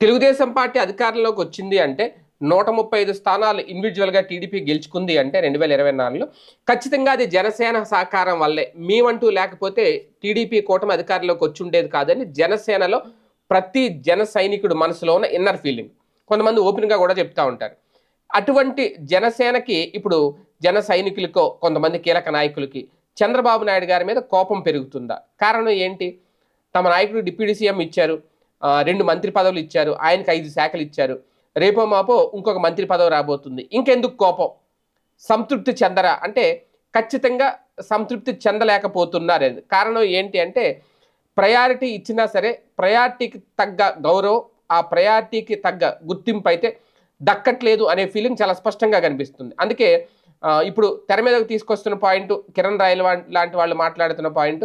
Telugu Desam party అధికారంలోకి వచ్చింది అంటే నూట ముప్పై ఐదు స్థానాలు ఇండివిజువల్గా టీడీపీ గెలుచుకుంది అంటే రెండు వేల ఇరవై నాలుగులో. ఖచ్చితంగా అది జనసేన సహకారం వల్లే. మేమంటూ లేకపోతే టీడీపీ కూటమి అధికారంలోకి వచ్చి ఉండేది కాదని జనసేనలో ప్రతి జన సైనికుడు మనసులో ఉన్న ఇన్నర్ ఫీలింగ్ కొంతమంది ఓపెన్గా కూడా చెప్తా ఉంటారు. అటువంటి జనసేనకి ఇప్పుడు జన సైనికులకో కొంతమంది కీలక నాయకులకి చంద్రబాబు నాయుడు గారి మీద కోపం పెరుగుతుందా? కారణం ఏంటి? తమ నాయకుడు డిప్యూటీ సీఎం ఇచ్చారు. రెండు మంత్రి పదవులు ఇచ్చారు. ఆయనకు ఐదు శాఖలు ఇచ్చారు. రేపో మాపో ఇంకొక మంత్రి పదవి రాబోతుంది. ఇంకెందుకు కోపం? సంతృప్తి చెందరా అంటే ఖచ్చితంగా సంతృప్తి చెందలేకపోతున్నారు. కారణం ఏంటి అంటే ప్రయారిటీ ఇచ్చినా సరే ప్రయారిటీకి తగ్గ గౌరవం ఆ ప్రయారిటీకి తగ్గ గుర్తింపు అయితే దక్కట్లేదు అనే ఫీలింగ్ చాలా స్పష్టంగా కనిపిస్తుంది. అందుకే ఇప్పుడు తెర మీదకు తీసుకొస్తున్న పాయింట్ కిరణ్ రాయల్ లాంటి వాళ్ళు మాట్లాడుతున్న పాయింట్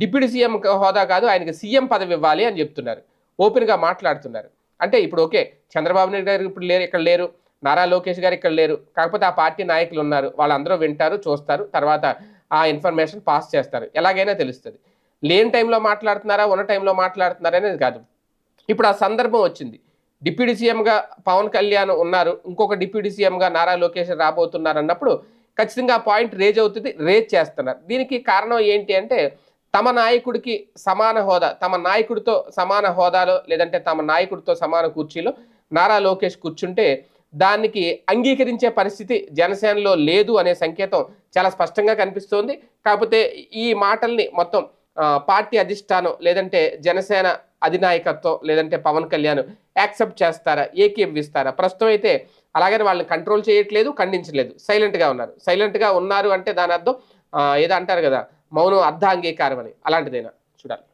డిప్యూటీ సీఎం హోదా కాదు ఆయనకి సీఎం పదవి ఇవ్వాలి అని చెప్తున్నారు. ఓపెన్గా మాట్లాడుతున్నారు. అంటే ఇప్పుడు ఓకే చంద్రబాబు నాయుడు గారు ఇప్పుడు లేరు ఇక్కడ లేరు. నారా లోకేష్ గారు ఇక్కడ లేరు. కాకపోతే ఆ పార్టీ నాయకులు ఉన్నారు. వాళ్ళందరూ వింటారు చూస్తారు. తర్వాత ఆ ఇన్ఫర్మేషన్ పాస్ చేస్తారు. ఎలాగైనా తెలుస్తుంది. లేని టైంలో మాట్లాడుతున్నారా ఉన్న టైంలో మాట్లాడుతున్నారా అనేది కాదు. ఇప్పుడు ఆ సందర్భం వచ్చింది. డిప్యూటీ సీఎంగా పవన్ కళ్యాణ్ ఉన్నారు. ఇంకొక డిప్యూటీ సీఎంగా నారా లోకేష్ రాబోతున్నారు అన్నప్పుడు ఖచ్చితంగా ఆ పాయింట్ రేజ్ అవుతుంది రేజ్ చేస్తున్నారు. దీనికి కారణం ఏంటి అంటే తమ నాయకుడికి సమాన హోదా తమ నాయకుడితో సమాన హోదాలో లేదంటే తమ నాయకుడితో సమాన కుర్చీలో నారా లోకేష్ కూర్చుంటే దానికి అంగీకరించే పరిస్థితి జనసేనలో లేదు అనే సంకేతం చాలా స్పష్టంగా కనిపిస్తోంది. కాకపోతే ఈ మాటల్ని మొత్తం పార్టీ అధిష్టానం లేదంటే జనసేన అధినాయకత్వం లేదంటే పవన్ కళ్యాణ్ యాక్సెప్ట్ చేస్తారా? ఏకీభవిస్తారా? ప్రస్తుతం అయితే అలాగని వాళ్ళని కంట్రోల్ చేయట్లేదు ఖండించలేదు. సైలెంట్గా ఉన్నారు. సైలెంట్గా ఉన్నారు అంటే దాని అర్థం ఏదో అంటారు కదా మౌనం అర్ధ అంగీకారం అని. అలాంటిదేనా? చూడాలి.